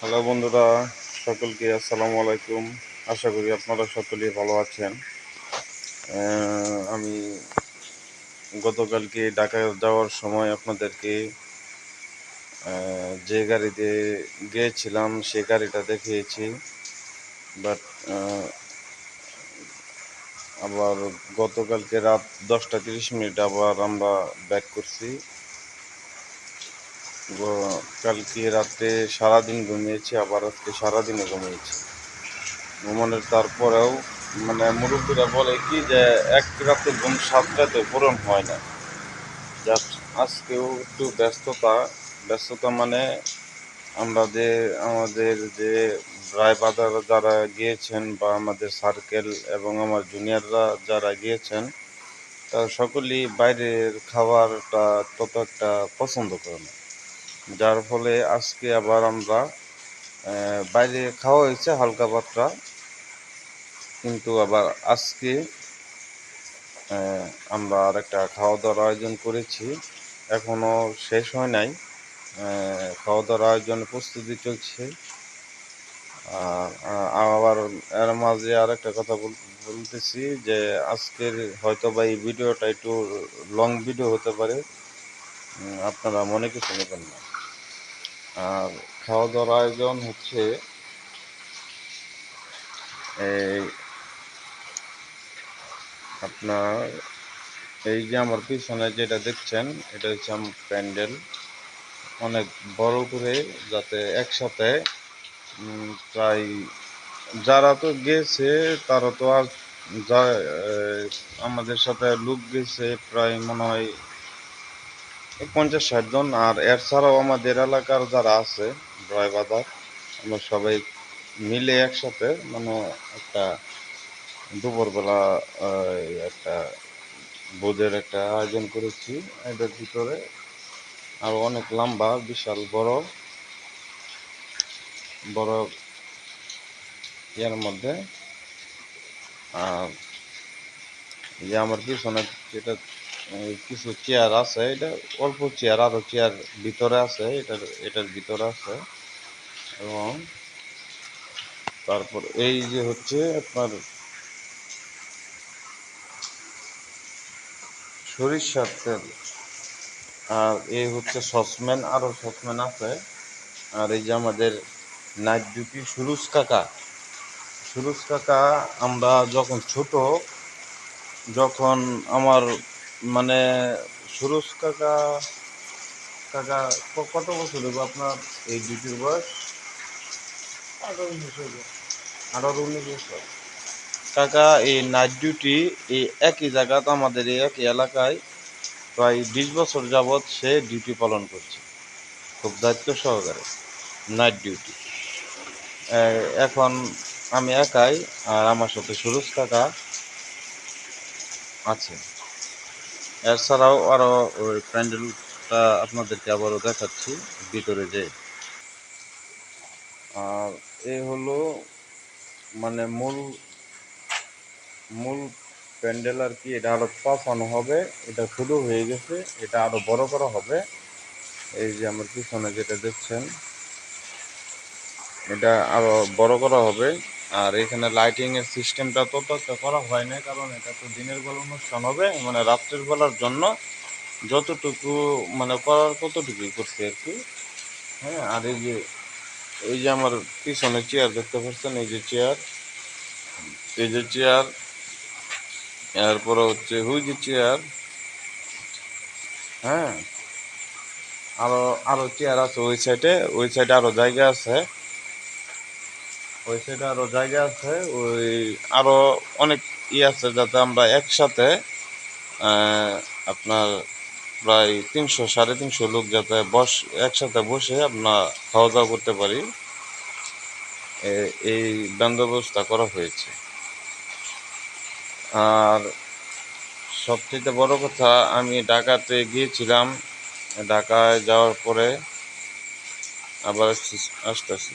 Hello বন্ধুরা, সকলকে আসসালামু আলাইকুম। আশা করি আপনারা সকলেই ভালো আছেন। আমি গতকালকে ঢাকা যাওয়ার সময় আপনাদেরকে যে গাড়িতে গিয়েছিলাম সে গাড়িটা দেখিয়েছি। বাট আবার গতকালকে রাত দশটা তিরিশ মিনিট আবার আমরা ব্যাক করছি। কালকে রাত্রে সারাদিন ঘুমিয়েছি, আবার আজকে সারাদিনে ঘুমিয়েছি। ঘুমানোর তারপরেও মানে মুরব্বীরা বলে কি যে, এক রাতে ঘুম সাতটাতে পূরণ হয় না। জাস্ট আজকেও একটু ব্যস্ততা ব্যস্ততা মানে আমরা যে, আমাদের যে ড্রাইভার যারা গিয়েছেন বা আমাদের সার্কেল এবং আমার জুনিয়ররা যারা গিয়েছেন, তারা সকলেই বাইরের খাবারটা তত একটা পছন্দ করে না। যার ফলে আজকে আবার আমরা বাইরে খাওয়া হয়েছে হালকা পাতলা কিন্তু আবার আজকে আমরা আর একটা খাওয়া দাওয়ার আয়োজন করেছি। এখনও শেষ হয় নাই। খাওয়া দাওয়ার আয়োজনে প্রস্তুতি চলছে। আর আবার এর মাঝে আর একটা কথা বল- বলতেছি যে আজকের হয়তো বা এই ভিডিওটা একটু লং ভিডিও হতে পারে। আপনারা মনে কিছু নেবেন না। আর খাওয়া দাওয়ার আয়োজন হচ্ছে এই আপনার এই যে আমার পিছনে যেটা দেখছেন, এটা হচ্ছে আমার প্যান্ডেল। অনেক বড় করে যাতে একসাথে প্রায় যারা তো গেছে, তারা তো আর যা আমাদের সাথে লোক গেছে, প্রায় মনে হয় পঞ্চাশ ষাট জন, আর এর ছাড়াও আমাদের এলাকার যারা আছে ড্রাইভার আমরা সবাই মিলে একসাথে মানে একটা দুপুরবেলা একটা ভোজের একটা আয়োজন করেছি, এটার ভিতরে আর অনেক লম্বা, বিশাল, বড় বড় ইয়ের মধ্যে, আর যে আমার পিছনে যেটা কিছু চেয়ার আছে, এটা অল্প চেয়ার আরও চেয়ার ভিতরে আছে, এটার এটার ভিতরে আছে। এবং তারপর এই যে হচ্ছে আপনার সরিষার তেল, আর এই হচ্ছে সসম্যান, আরও সসম্যান আছে। আর এই যে আমাদের নাইট ডিউটি সুরুজ কাকা সুরুজ কাকা, আমরা যখন ছোট, যখন আমার মানে সুরুজ কাকা কাকা কত বছর হইব আপনার এই ডিউটির বয়স? আঠারো উনিশ বছর। কাকা এই নাইট ডিউটি এই একই জায়গাতে আমাদের এই একই এলাকায়। প্রায় বিশ বছর যাবৎ সে ডিউটি পালন করছে। খুব দায়িত্ব সহকারে নাইট ডিউটি। এখন আমি একাই আর আমার সাথে সুরজ কাকা আছে। এছাড়াও আরও ওই প্যান্ডেলটা আপনাদেরকে আবারও দেখাচ্ছি, ভিতরে যে। আর এ হলো মানে মূল মূল প্যান্ডেল আর কি, এটা আরও পাফানো হবে, এটা শুরু হয়ে গেছে, এটা আরও বড় করা হবে। এই যে আমার পিছনে যেটা দেখছেন, এটা আরও বড় করা হবে। আর এখানে লাইটিং এর সিস্টেমটা তত করা হয় না কারণ এটা তো দিনের বেলা অনুষ্ঠান হবে মানে রাত্রের বেলার জন্য যতটুকু মানে করার ততটুকুই করছে আর কি। হ্যাঁ আর এই যে এই যে আমার পিছনে চেয়ার দেখতে পাচ্ছেন, এই যে চেয়ার এই যে চেয়ার এরপরে হচ্ছে হুই যে চেয়ার হ্যাঁ আরও আরও চেয়ার আছে ওই সাইডে ওই সাইডে আরও জায়গা আছে। ওই সাইডে আরও জায়গা আছে, ওই আরও অনেক ই আছে যাতে আমরা একসাথে আপনার প্রায় তিনশো, সাড়ে তিনশো লোক যাতে বস, একসাথে বসে আপনার খাওয়া দাওয়া করতে পারি। এই বন্দোবস্ত করা হয়েছে। আর সবচেয়ে বড় কথা, আমি ঢাকাতে গিয়েছিলাম। ঢাকায় যাওয়ার পরে আবার আসতেছি।